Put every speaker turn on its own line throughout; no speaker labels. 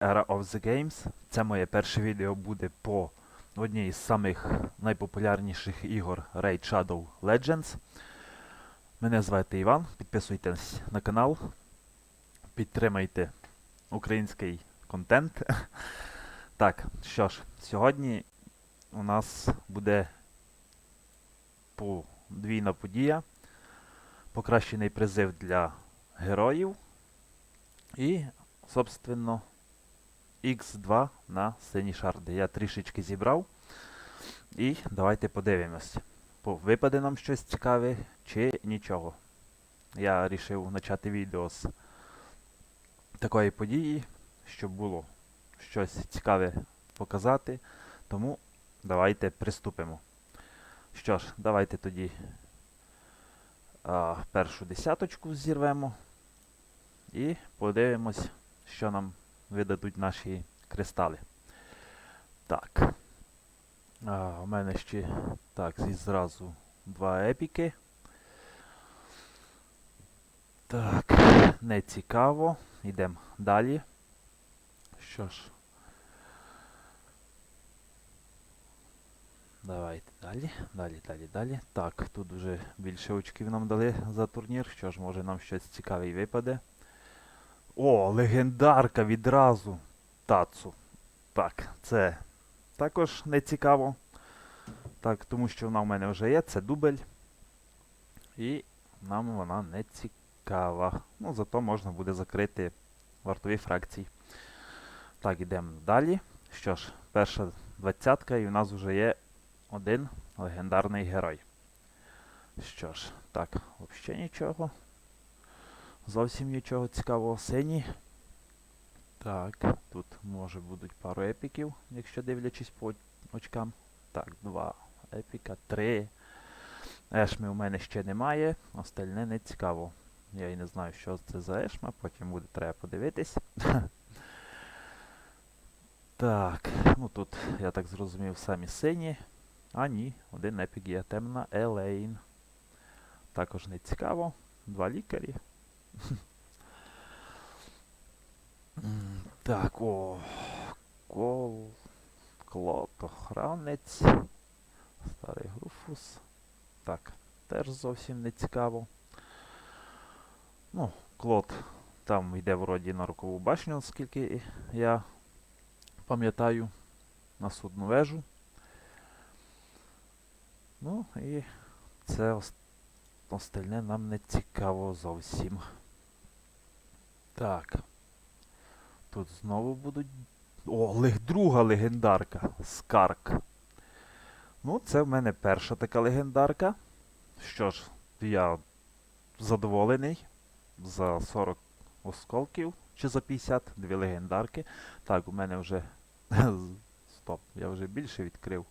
Era of the Games. Це моє перше відео буде по одній із самих найпопулярніших ігор Raid Shadow Legends. Мене звати Іван. Підписуйтесь на канал. Підтримайте український контент. Так, що ж, сьогодні у нас буде подвійна подія. Покращений призив для героїв. І, собственно, X2 на сині шарди. Я трішечки зібрав. І давайте подивимось. По- Випаде нам щось цікаве чи нічого. Я вирішив почати відео з такої події, щоб було щось цікаве показати. Тому давайте приступимо. Що ж, давайте тоді а, першу десяточку зірвемо. І подивимось, що нам видадуть наші кристали. Так. А, у мене ще так, зразу два епіки. Так, не цікаво. Йдемо далі. Що ж. Давайте далі, далі, далі, далі. Так, тут вже більше очків нам дали за турнір. Що ж, може нам щось цікаве випаде. О, легендарка відразу. Тацу. Так, це також не цікаво. Так, тому що вона в мене вже є, це дубль. І нам вона не цікава. Ну, зато можна буде закрити вартові фракції. Так, йдемо далі. Що ж, перша двадцятка, і у нас вже є один легендарний герой. Що ж, так, взагалі нічого. Зовсім нічого цікавого сині. Так, тут може будуть пару епіків, якщо дивлячись по очкам. Так, два епіка, три. Ешми у мене ще немає, остальне не цікаво. Я і не знаю, що це за ешма, потім буде треба подивитись. так, ну тут, я так зрозумів, самі сині. А ні, один епік є темна Елейн. Також не цікаво. Два лікарі. Так, о. Кол. Охранець. Старий Груфус. Так, теж зовсім не цікаво. Ну, Клод там йде вроді на рокову башню, оскільки я пам'ятаю на судну вежу. Ну і це остальне нам не цікаво зовсім. Так. Тут знову будуть. О, лег... друга легендарка. Скарк. Ну, це в мене перша така легендарка. Що ж, я задоволений. За 40 осколків чи за 50, дві легендарки. Так, у мене вже. Стоп, я вже більше відкрив.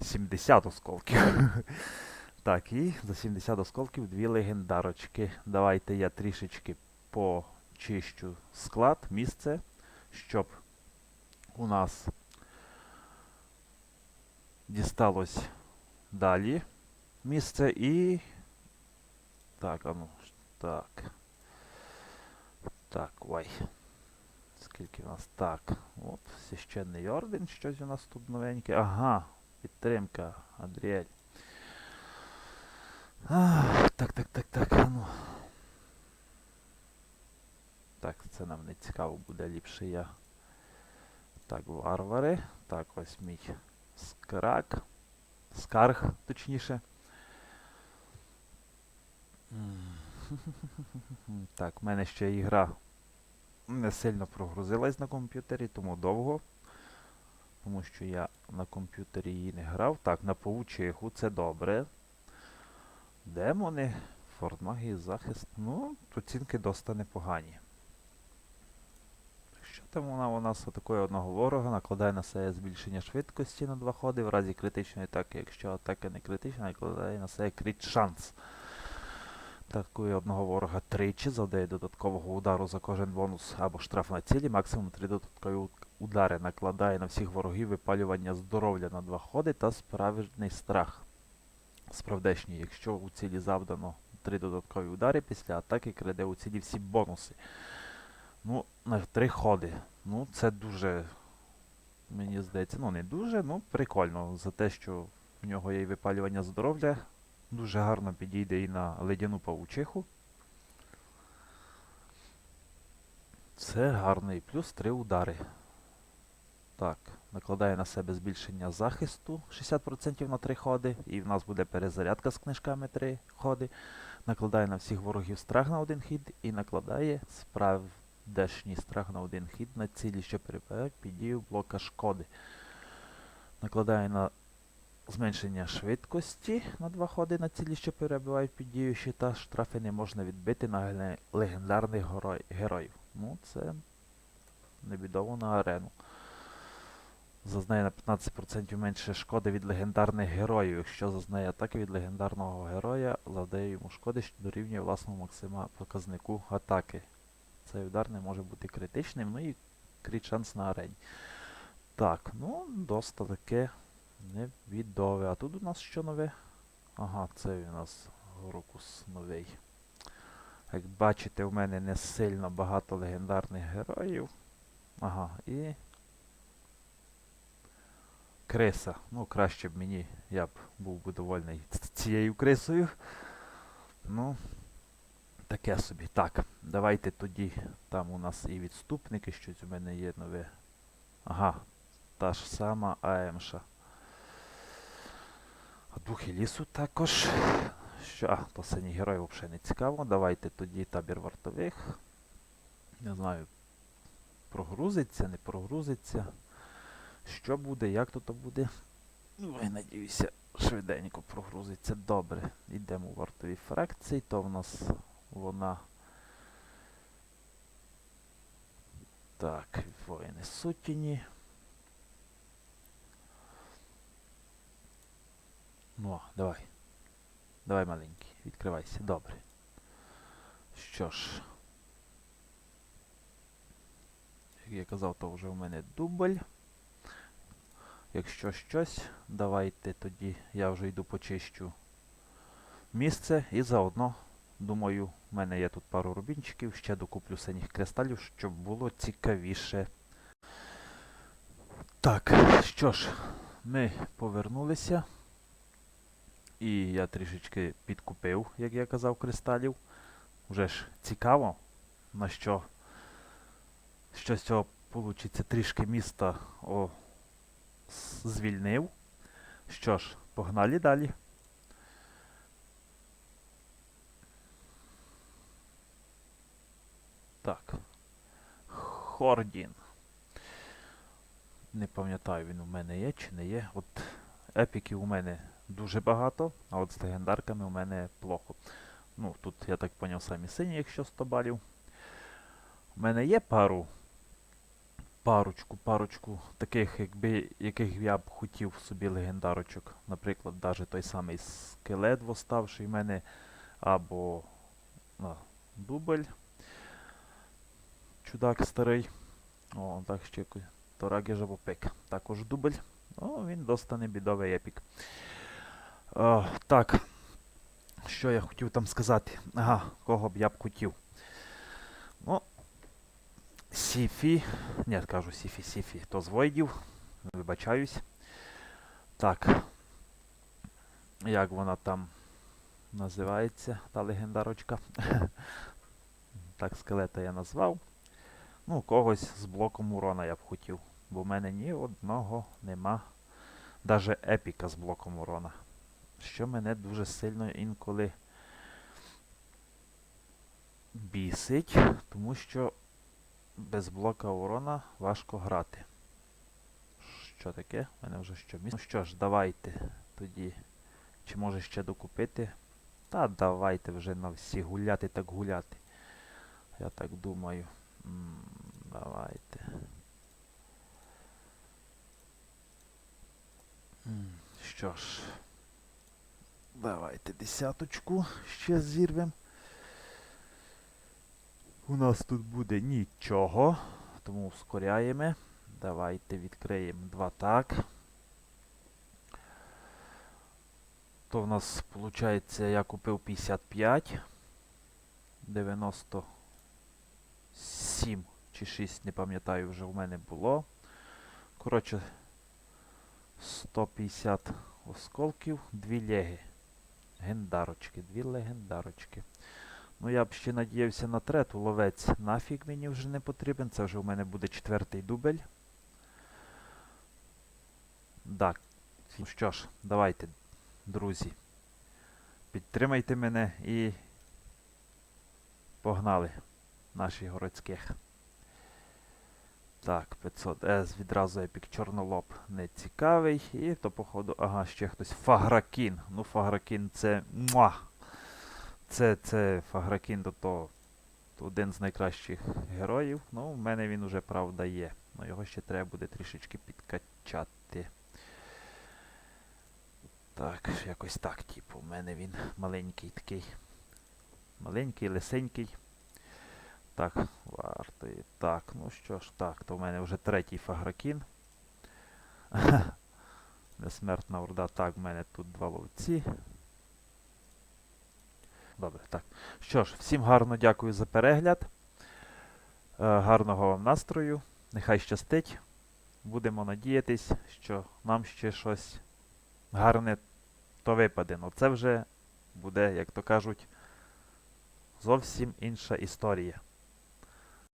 70 осколків. Так, і за 70 осколків дві легендарочки. Давайте я трішечки почищу склад, місце, щоб у нас дісталось далі місце і. Так, а ну, так. Так, ой. Скільки у нас? Так. От, священний орден, щось у нас тут новеньке. Ага, підтримка, Адріель. Ах, так, так, так, так, а ну. Так, це нам не цікаво буде ліпше я. Так, варвари. Так, ось мій скрак. Скарг, точніше. Так, в мене ще ігра не сильно прогрузилась на комп'ютері, тому довго. Тому що я на комп'ютері її не грав. Так, на паучиху це добре. Демони, фортмагії, захист. Ну, оцінки доста непогані. Там вона у нас атакує одного ворога, накладає на себе збільшення швидкості на два ходи, в разі критичної атаки, якщо атака не критична, накладає на себе крит шанс. Атакує одного ворога тричі, завдає додаткового удару за кожен бонус або штраф на цілі, максимум 3 додаткові удари накладає на всіх ворогів випалювання здоров'я на два ходи та справжній страх. Справдешній, якщо у цілі завдано 3 додаткові удари, після атаки краде у цілі всі бонуси. Ну, на три ходи. Ну, це дуже, мені здається, ну не дуже, ну прикольно. За те, що в нього є і випалювання здоров'я. Дуже гарно підійде і на ледяну павучиху. Це гарний. Плюс 3 удари. Так, накладає на себе збільшення захисту 60% на 3 ходи. І в нас буде перезарядка з книжками 3 ходи. Накладає на всіх ворогів страх на один хід і накладає справдешній страх на один хід на цілі, що перебувають під дією блока шкоди. Накладає на зменшення швидкості на 2 ходи на цілі, що перебувають під дією щита. Штрафи не можна відбити на легендарних героїв. Ну, це небідово на арену. Зазнає на 15% менше шкоди від легендарних героїв. Якщо зазнає атаки від легендарного героя, завдає йому шкоди, що дорівнює власному максима показнику атаки. Цей удар не може бути критичним, ну і крит шанс на арені. Так, ну, доста таке невідове. А тут у нас що нове? Ага, це у нас Горокус новий. Як бачите, у мене не сильно багато легендарних героїв. Ага, і. Криса. Ну, краще б мені, я б був би довольний цією крисою. Ну, таке собі. Так, давайте тоді. Там у нас і відступники, щось у мене є нове. Ага, та ж сама АМша. А духи лісу також. Що, а, то синій герой взагалі не цікаво. Давайте тоді табір вартових. Не знаю, прогрузиться, не прогрузиться. Що буде, як тут буде? Ну, я надіюся, швиденько прогрузиться. Добре. Йдемо у вартові фракції, то в нас вона. Так, воїни сутіні. Ну, давай. Давай, маленький, відкривайся. Добре. Що ж. Як я казав, то вже в мене дубль. Якщо щось, давайте тоді я вже йду почищу місце і заодно, думаю, в мене є тут пару рубінчиків, ще докуплю синіх кристалів, щоб було цікавіше. Так, що ж, ми повернулися. І я трішечки підкупив, як я казав, кристалів. Вже ж цікаво, на що, що з цього вийде трішки міста о, звільнив. Що ж, погнали далі. Так. Хордін. Не пам'ятаю, він у мене є чи не є. От епіків у мене дуже багато, а от з легендарками у мене плохо. Ну, тут, я так поняв, самі сині, якщо 100 балів. У мене є пару. Парочку, парочку таких, якби, яких я б хотів собі легендарочок. Наприклад, навіть той самий скелет восставший в мене, або а, дубль. Чудак старий. О, так ще. Торагі жабопик. Також дубль. Ну, він доста небідовий епік. О, так. Що я хотів там сказати? Ага, кого б я б хотів. Ну, Сіфі. Ні, кажу Сіфі, Сіфі. То з Войдів. Вибачаюсь. Так. Як вона там називається, та легендарочка. так, скелета я назвав. Ну, когось з блоком урона я б хотів. Бо в мене ні одного нема. Даже епіка з блоком урона. Що мене дуже сильно інколи бісить, тому що без блока урона важко грати. Що таке? У мене вже що місце. Ну що ж, давайте тоді. Чи може ще докупити? Та давайте вже на всі гуляти так гуляти. Я так думаю. Давайте. Що ж, давайте десяточку ще зірвемо. У нас тут буде нічого, тому ускоряємо. Давайте відкриємо два так. То в нас, виходить, я купив 55. 90. 7 чи 6, не пам'ятаю, вже в мене було. Коротше, 150 осколків, 2 леги. Гендарочки, 2 легендарочки. Ну, я б ще надіявся на трету ловець. Нафіг мені вже не потрібен. Це вже у мене буде четвертий дубль. Так. Ну що ж, давайте, друзі. Підтримайте мене і погнали наших городських. Так, 500S, відразу епік чорнолоб не цікавий. І то, походу, ага, ще хтось. Фагракін. Ну, Фагракін це. Муа! Це, це Фагракін, то, то один з найкращих героїв. Ну, в мене він уже, правда, є. Ну, його ще треба буде трішечки підкачати. Так, якось так, типу, у мене він маленький такий. Маленький, лисенький. Так, варто і так. Ну що ж, так, то в мене вже третій фагракін. Несмертна орда. Так, в мене тут два ловці. Добре, так. Що ж, всім гарно дякую за перегляд. Е, гарного вам настрою. Нехай щастить. Будемо надіятись, що нам ще щось гарне то випаде. Ну це вже буде, як то кажуть, зовсім інша історія.